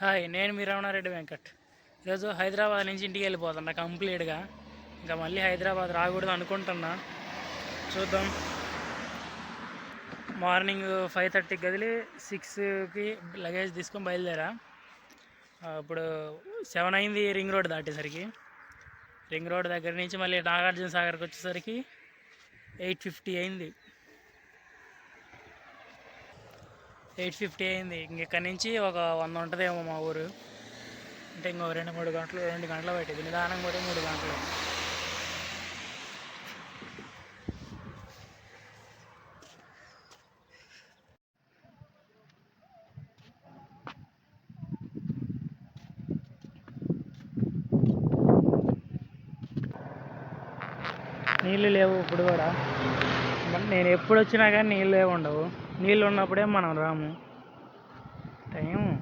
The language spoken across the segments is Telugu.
హాయ్ నేను మీ రమణారెడ్డి వెంకట్. ఈరోజు హైదరాబాద్ నుంచి ఇంటికి వెళ్ళిపోతున్నా కంప్లీట్గా. ఇంకా మళ్ళీ హైదరాబాద్ రాకూడదు అనుకుంటున్నా. చూద్దాం. మార్నింగ్ ఫైవ్ థర్టీకి కదిలి సిక్స్కి లగేజ్ తీసుకొని బయలుదేరా. ఇప్పుడు సెవెన్ అయింది రింగ్ రోడ్ దాటేసరికి. రింగ్ రోడ్ దగ్గర నుంచి మళ్ళీ నాగార్జున సాగర్కి వచ్చేసరికి ఎయిట్ ఫిఫ్టీ అయింది. ఎయిట్ ఫిఫ్టీ అయింది. ఇంకెక్కడి ఇక్కడ నుంచి ఒక వంద ఉంటుందేమో మా ఊరు. అంటే ఇంకో రెండు మూడు గంటలు రెండు గంటలు పట్టింది నిదానం కూడా మూడు గంటలు. నీళ్ళు లేవు ఇప్పుడు కూడా. నేను ఎప్పుడు వచ్చినా కానీ నీళ్ళు లేవు ఉండవు. నీళ్ళు ఉన్నప్పుడే మనం రాము. టైం.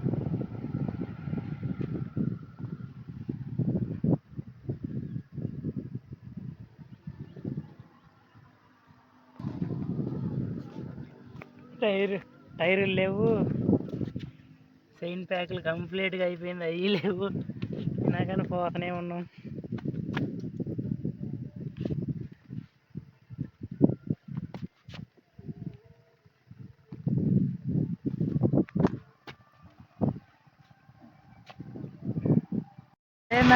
టైర్ టైర్లు లేవు. చైన్ ప్యాకులు కంప్లీట్గా అయిపోయింది అవి లేవు. అయినా పోతనే పోతూనే ఉన్నాం.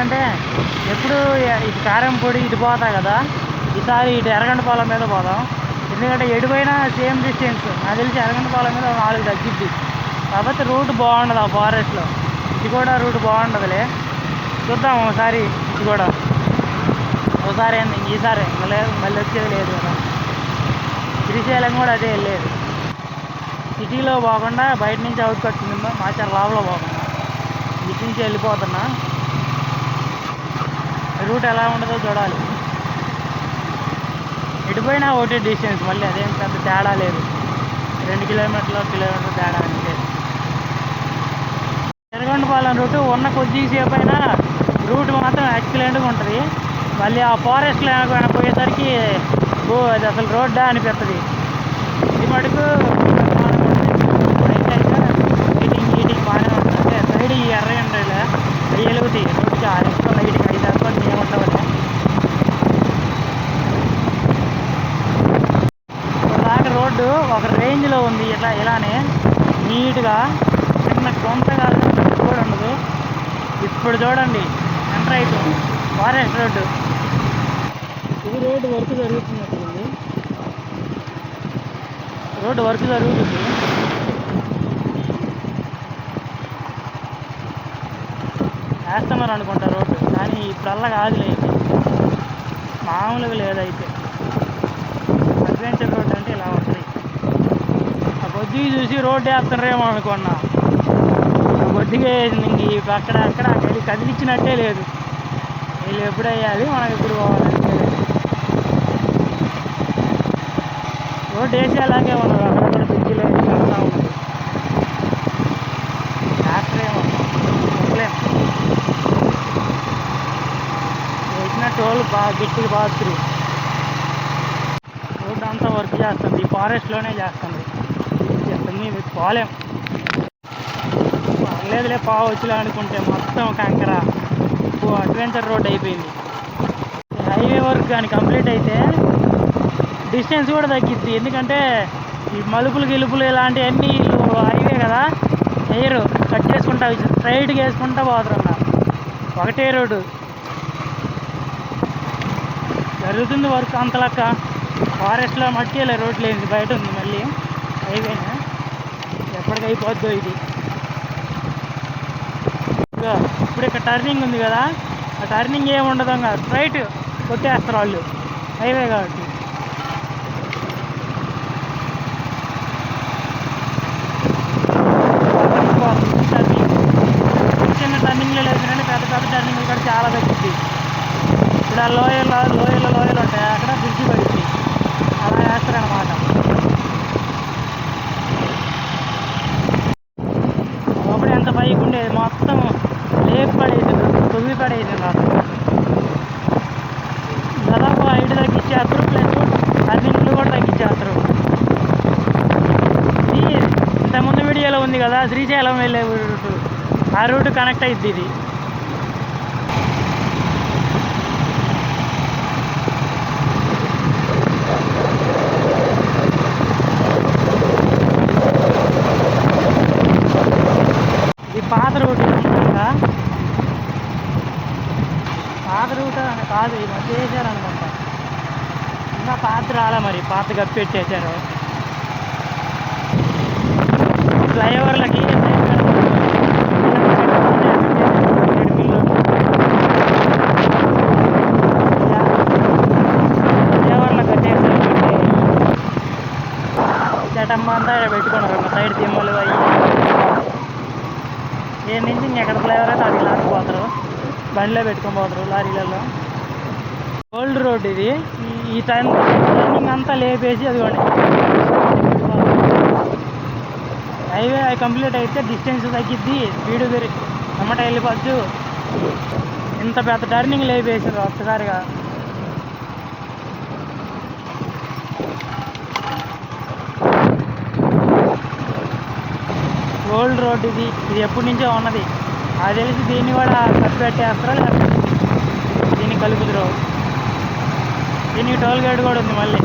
ఏంటంటే ఎప్పుడు ఇటు కారంపొడి ఇటు పోతా కదా. ఈసారి ఇటు ఎర్రగంటపాలెం మీద పోదాం. ఎందుకంటే ఎటుపోయినా సేమ్ డిస్టెన్స్. నాకు తెలిసి ఎర్రగంటపాలెం మీద నాలుగు తగ్గిద్ది. కాకపోతే రూట్ బాగుండదు ఆ ఫారెస్ట్లో. ఇది కూడా రూట్ బాగుండదులే. చూద్దాం ఒకసారి ఇది కూడా. ఒకసారి ఏంది? ఈసారి. మళ్ళీ మళ్ళీ వచ్చేది లేదు కదా. శ్రీశైలం కూడా అదే వెళ్ళేది. సిటీలో పోకుండా బయట నుంచి అవుట్ కట్ మాచార లోపల పోకుండా. ఇటు నుంచి వెళ్ళిపోతున్నా. రూట్ ఎలా ఉండదో చూడాలి. ఎటుపోయినా ఒకటే డిస్టెన్స్ మళ్ళీ అదేం పెద్ద తేడా లేదు. రెండు కిలోమీటర్లు కిలోమీటర్ తేడా అంతే ఎర్రగొండపాలెం రూట్ ఉన్న కొద్దిసేపు అయినా రూట్ మాత్రం ఎక్సలెంట్గా ఉంటుంది. మళ్ళీ ఆ ఫారెస్ట్లో వెనక పోయేసరికి ఓ అది అసలు రోడ్డా అనిపిస్తుంది. ఇది మటుకు హీటింగ్ హీటింగ్ బాగానే ఉంటుంది ఈ ఎర్ర ఎండలే అవి వెలుగుతాయి రోడ్కి ఆ ఎక్కువ లైట్గా ఐదు అనుకోని ఏముండవు దాకా రోడ్డు ఒక రేంజ్లో ఉంది ఇట్లా ఇలానే నీట్గా చిన్న కొంత కాదు కూడా ఉండదు ఇప్పుడు చూడండి ఎంటర్ అవుతుంది ఫారెస్ట్ రోడ్డు ఇది రోడ్డు వర్క్ జరుగుతున్నట్టుంది రోడ్డు వర్క్ జరుగుతుంది వేస్తున్నారు అనుకుంటా రోడ్డు కానీ ఇప్పుడల్లా కాదులే. అయితే మామూలుగా లేదైతే. అడ్వెంచర్ రోడ్ అంటే ఇలా ఉంటుంది ఆ కొద్దిగా చూసి రోడ్డు వేస్తున్నారేమో అనుకున్నా. ఆ కొద్దిగా ఇంక ఈ అక్కడ అక్కడ కదిలి కదిలిచ్చినట్టే లేదు. వీళ్ళు ఎప్పుడు వేయాలి మనకి ఎప్పుడు పోవాలంటే రోడ్డు వేసేలాగే ఉన్నారు. అక్కడ బాగా గట్టిగా బాగుతుంది రోడ్డు అంతా వర్క్ చేస్తుంది. ఈ ఫారెస్ట్లోనే చేస్తుంది. చేస్తుంది. మీకు పోలేం. లేదులే పావచ్చులే అనుకుంటే మొత్తం కంకర. ఓ అడ్వెంచర్ రోడ్ అయిపోయింది. హైవే వర్క్ కానీ కంప్లీట్ అయితే డిస్టెన్స్ కూడా తగ్గిద్ది. ఎందుకంటే ఈ మలుపులు గిలుపులు ఇలాంటివన్నీ వీళ్ళు హైవే కదా. ఎయిర్ కట్ చేసుకుంటా స్ట్రైట్గా వేసుకుంటా పోతున్నా. ఒకటే రోడ్డు. జరుగుతుంది వర్క్ అంతలక్క. ఫారెస్ట్లో మట్టిలే రోడ్ లేదు బయట ఉంది మళ్ళీ. హైవేనా ఎప్పటికి అయిపోద్దో ఇది. ఇప్పుడు ఇక్కడ టర్నింగ్ ఉంది కదా. ఆ టర్నింగ్ ఏమి ఉండదు స్ట్రైట్ కొట్టేస్తారు వాళ్ళు. హైవే కాబట్టి. చిన్న టర్నింగ్లో లేదు కానీ పెద్ద పెద్ద టర్నింగ్లు కూడా చాలా తగ్గింది ఇప్పుడు ఆ లోయలో లోయలు లోయలు ఉంటాయి పడింది అలా వేస్తారనమాట ఒకటి ఎంత పైకి ఉండేది మొత్తం లేపు పడేది తొమ్మిది పడేది నాకు. దాదాపు ఐదు తగ్గించేస్తారు ప్లస్ టర్నింగ్లు కూడా తగ్గించేస్తారు. ఇది ఇంతకుముందు వీడియోలో ఉంది కదా శ్రీశైలం వెళ్ళే రూటు ఆ రూటు కనెక్ట్ అయింది ఇది ఈ పాత రూట్ ఇంకా పాత రూట్ అని కాదు ఈ మధ్య వేసారు అనుకుంటా ఇంకా పాత రాలే మరి పాత గప్పి పెట్టేశారు ఫ్లైఓవర్లకి ఫ్లైఓవర్లకు వచ్చేసారు చటమ్మ అంతా ఇక్కడ పెట్టుకున్నారు సైడ్ దిమ్మలు అయ్యి. ఏ నుంచి ఇంకెక్కడ ఫ్లైఓవర్? అయితే అడిగి లాక్కుపోతారు బండిలో పెట్టుకొని పోతారు లారీలలో. ఓల్డ్ రోడ్ ఇది. ఈ- టైం టైమింగ్ అంతా లేపేసి అదిగోండి. హైవే కంప్లీట్ అయితే డిస్టెన్స్ తగ్గిద్ది స్పీడ్ పెరిగి అమ్మట వెళ్ళిపోవచ్చు. ఇంత పెద్ద టర్నింగ్ లేపేసారు ఒక్కసారిగా. ఓల్డ్ రోడ్ ఇది. ఇది ఎప్పటి నుంచో ఉన్నది. అది తెలిసి దీన్ని కూడా కప్పెట్టేస్తారో లేకపోతే దీన్ని కలుపుతురు దీనికి టోల్ గేట్ కూడా ఉంది మళ్ళీ.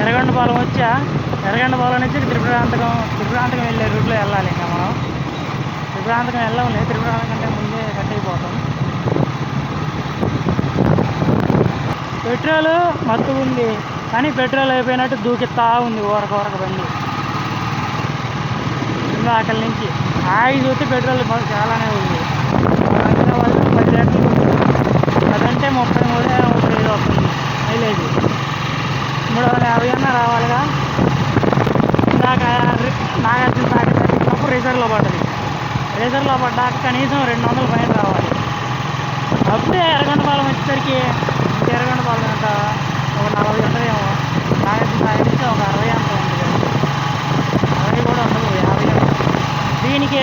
ఎర్రగండపాలెం వచ్చా? ఎర్రగండపాలెం నుంచి త్రిపురాంతకం త్రిపురాంతకం వెళ్ళే రూట్లో వెళ్ళాలి ఇంకా మనం. త్రిపురాంతకం వెళ్ళంలే త్రిపురాంతకం కంటే ముందే కట్ అయిపోతాం పెట్రోల్ మత్తు ఉంది. కానీ పెట్రోల్ అయిపోయినట్టు దూకిస్తా ఉంది ఊరక ఊరక బండి. ఇంకా అక్కడి నుంచి ఆగి చూస్తే పెట్రోల్ మాకు చాలానే ఉంది. హైదరాబాద్ పది లీటర్లు అదంటే ముప్పై మూడు ముప్పై ఐదు వస్తుంది. మైలేజ్. మూడు వందల యాభై అన్న రావాలిగా. ఇందాక నాగార్జున సాగర్ రిజర్వ్లో పడ్డది. రిజర్వ్లో పడ్డాక కనీసం రెండు వందల పైన రావాలి. అప్పుడే ఎర్రగొండపాలెం వచ్చేసరికి ఇంక ఎర్రగొండపాలెం అంట ఒక నలభై ఉంటుందేమో నాగార్జున సాగర్ నుంచి ఒక అరవై అంత ఉంటుంది అరవై కూడా ఉండదు యాభై ఉంటుంది. దీనికి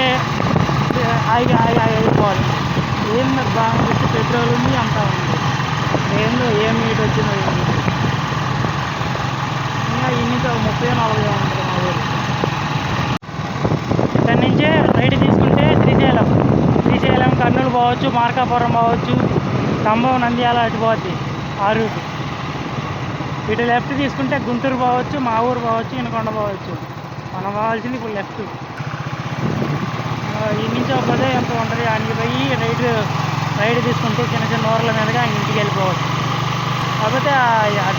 ఆగి ఆగి ఆగి వెళ్ళిపోవాలి. ఏం బాగా వచ్చి పెట్రోల్ ఉంది అంతా ఉంది. ఏందో ఏం మీట్ వచ్చిందో ఇంకా ఇన్నితో ఒక ముప్పై నలభై ఉంటుంది మా ఊరు. ఇక్కడి నుంచే రైడ్ తీసుకుంటే శ్రీశైలం. శ్రీశైలం కర్నూలు పోవచ్చు మార్కాపురం పోవచ్చు ఖమ్మం నంద్యాల అటు పోద్ది. ఆ ఇటు లెఫ్ట్ తీసుకుంటే గుంటూరు పోవచ్చు మా ఊరు పోవచ్చు ఇనకొండ పోవచ్చు. మనం పోవాల్సింది ఇప్పుడు లెఫ్ట్. ఈ నుంచి ఒక పదే ఎంత ఉంటుంది ఆయనకి పోయి రైట్ రైడ్ తీసుకుంటే చిన్న చిన్న ఊర్ల మీదుగా ఇంటికి వెళ్ళిపోవచ్చు. కాకపోతే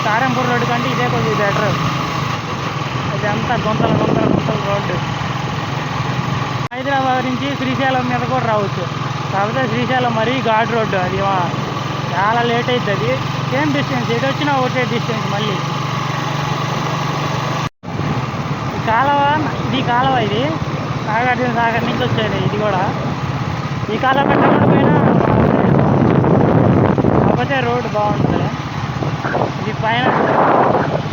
తారంపూర్ రోడ్డు కంటే ఇదే కొద్దిగా బెటర్ ఇదంతా గుంతలు గుంతలు గుంతలు రోడ్డు. హైదరాబాద్ నుంచి శ్రీశైలం మీద కూడా రావచ్చు. కాకపోతే శ్రీశైలం మరీ ఘాట్ రోడ్డు అది చాలా లేట్ అవుతుంది అది. సేమ్ డిస్టెన్స్ ఎటు వచ్చినా ఒకటే డిస్టెన్స్ మళ్ళీ. ఈ కాలువ ఇది కాలువ ఇది. నాగార్జున సాగర్ నుంచి వచ్చేది ఇది కూడా. ఈ కాలువ పెట్టకుండా పోయినా కాకపోతే రోడ్డు బాగుంటుంది. ఇది పైన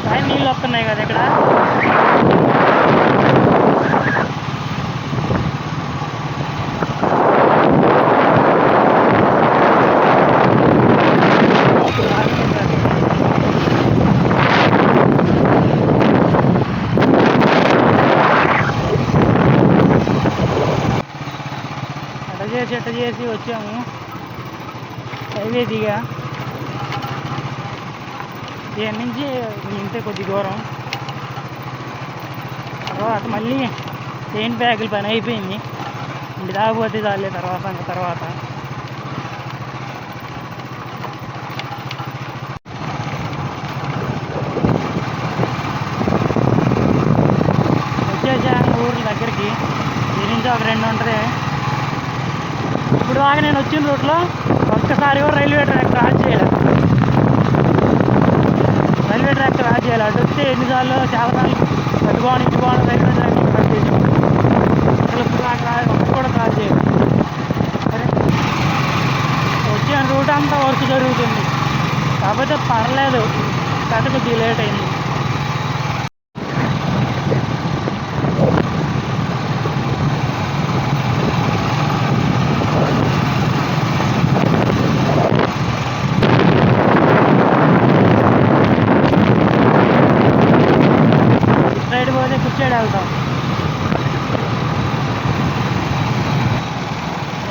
పైన నీళ్ళు వస్తున్నాయి కదా ఇక్కడ. అట్ట చేసి వచ్చాము. హైవే దిగా దీని నుంచి ఇంతే కొద్ది దూరం. తర్వాత మళ్ళీ చైన్ బ్యాగుల పని అయిపోయింది. ఇంటి దాకపోతే చాలే తర్వాత తర్వాత వచ్చేసాను ఊర్ల దగ్గరికి దీని నుంచి ఒక రెండు ఉంటుంది ఇప్పుడు దాకా నేను వచ్చిన రూట్లో ఒక్కసారి కూడా రైల్వే ట్రాక్ క్రాస్ చేయలేదు. రైల్వే ట్రాక్ క్రాస్ చేయాలి అటు వస్తే ఎన్నిసార్లు చాలాసార్లు అటు బాగుంది ఇటు బాగుంది రైల్వే ట్రాక్ క్రాస్ చేసాం అసలు ఇప్పుడు ఒక్కటి కూడా క్రాస్ చేయాలి సరే. వచ్చిన రూట్ అంతా వర్క్ జరుగుతుంది. కాకపోతే పర్లేదు. కథ కొద్దిగా లేట్ అయింది లేకపోతే కుర్చేడు వెళ్తాం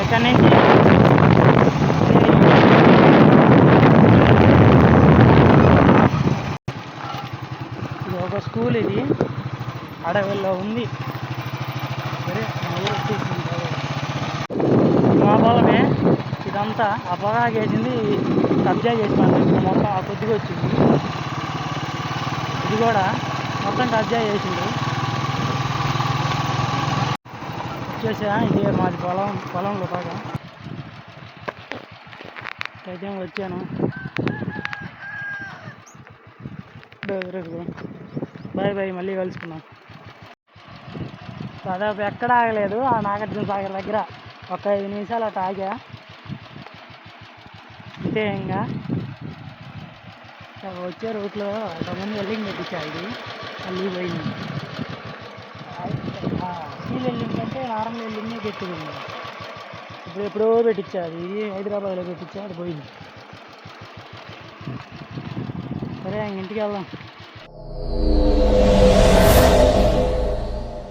ఎక్కడి నుంచి ఇది ఒక స్కూల్ ఇది. అడవిలో ఉంది. సరే మా పొలమే ఇదంతా ఆ పొగాకు వేసింది కబ్జా చేసినారు ఇప్పుడు మొత్తం ఆ కొద్దిగా వచ్చింది. ఇది కూడా మొత్తం కబ్జా చేసిండు వచ్చేసా? ఇది మాది పొలం పొలంలో బాగా. అయితే వచ్చాను. బాయ్ బాయ్ మళ్ళీ కలుసుకున్నాం దాదాపు ఎక్కడ ఆగలేదు ఆ నాగార్జున సాగర్ దగ్గర ఒక ఐదు నిమిషాలు అట్లా ఆగా. అంతే ఇంకా. వచ్చే రూట్లో కొంతమంది వెల్డింగ్ పెట్టించాయి ఇది. మళ్ళీ పోయింది. స్టీల్ వెల్డింగ్ అంటే నార్మల్ వెల్డింగే పెట్టింది. ఇప్పుడు ఎప్పుడో పెట్టించా ఇది హైదరాబాద్లో పెట్టించా అది పోయింది. సరే ఇంటికి వెళ్దాం.